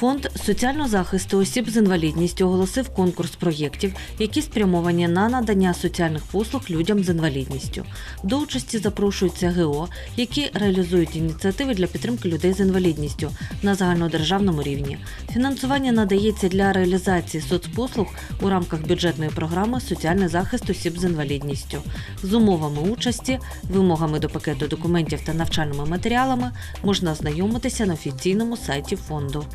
Фонд соціального захисту осіб з інвалідністю оголосив конкурс проєктів, які спрямовані на надання соціальних послуг людям з інвалідністю. До участі запрошуються ГО, які реалізують ініціативи для підтримки людей з інвалідністю на загальнодержавному рівні. Фінансування надається для реалізації соцпослуг у рамках бюджетної програми Соціальний захист осіб з інвалідністю з умовами участі, вимогами до пакету документів та навчальними матеріалами можна ознайомитися на офіційному сайті фонду.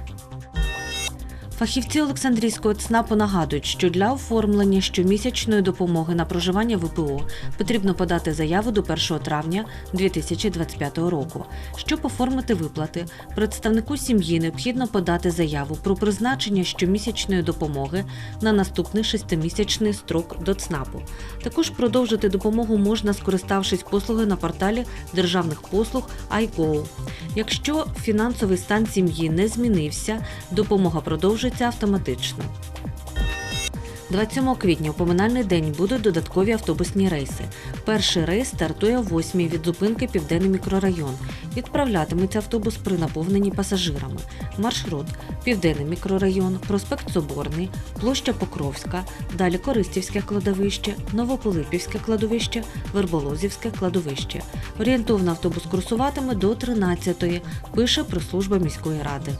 Фахівці Олександрійського ЦНАПу нагадують, що для оформлення щомісячної допомоги на проживання ВПО потрібно подати заяву до 1 травня 2025 року. Щоб оформити виплати, представнику сім'ї необхідно подати заяву про призначення щомісячної допомоги на наступний шестимісячний строк до ЦНАПу. Також продовжити допомогу можна, скориставшись послугою на порталі державних послуг iGo. Якщо фінансовий стан сім'ї не змінився, допомога продовжується автоматично. 27 квітня у поминальний день будуть додаткові автобусні рейси. Перший рейс стартує о 8 від зупинки Південний мікрорайон. Відправлятиметься автобус при наповненні пасажирами. Маршрут Південний мікрорайон, проспект Соборний, площа Покровська, далі Користівське кладовище, Новополипівське кладовище, Верболозівське кладовище. Орієнтовно автобус курсуватиме до 13-ї, пише прес-служба міської ради.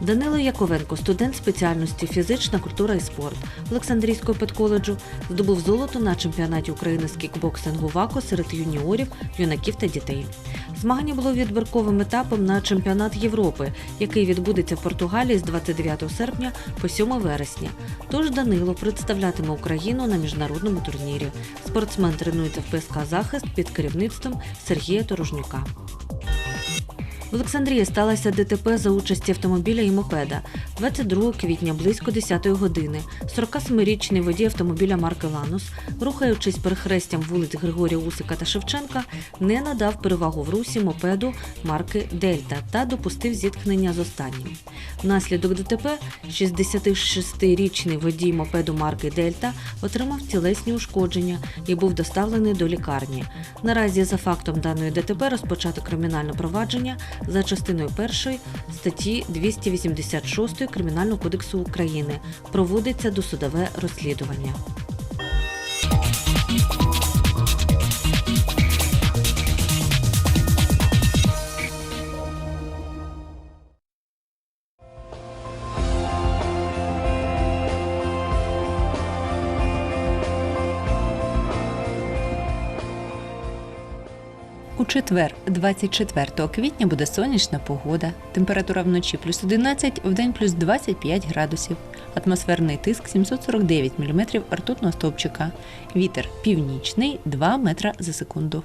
Данило Яковенко, студент спеціальності фізична культура і спорт Олександрійського педколеджу, здобув золото на чемпіонаті України з кікбоксингу ВАКО серед юніорів, юнаків та дітей. Змагання було відбірковим етапом на чемпіонат Європи, який відбудеться в Португалії з 29 серпня по 7 вересня. Тож Данило представлятиме Україну на міжнародному турнірі. Спортсмен тренується в ПСК Захист під керівництвом Сергія Торожнюка. В Олександрії сталося ДТП за участі автомобіля і мопеда. 22 квітня близько 10 години 47-річний водій автомобіля марки Ланус, рухаючись перехрестям вулиць Григорія Усика та Шевченка, не надав перевагу в русі мопеду марки Дельта та допустив зіткнення з останнім. Внаслідок ДТП 66-річний водій мопеду марки Дельта отримав тілесні ушкодження і був доставлений до лікарні. Наразі за фактом даної ДТП розпочато кримінальне провадження за частиною першої статті 286 Кримінального кодексу України. Проводиться досудове розслідування. У четвер, 24 квітня, буде сонячна погода. Температура вночі плюс 11, вдень плюс 25 градусів. Атмосферний тиск 749 мм ртутного стовпчика. Вітер північний 2 метра за секунду.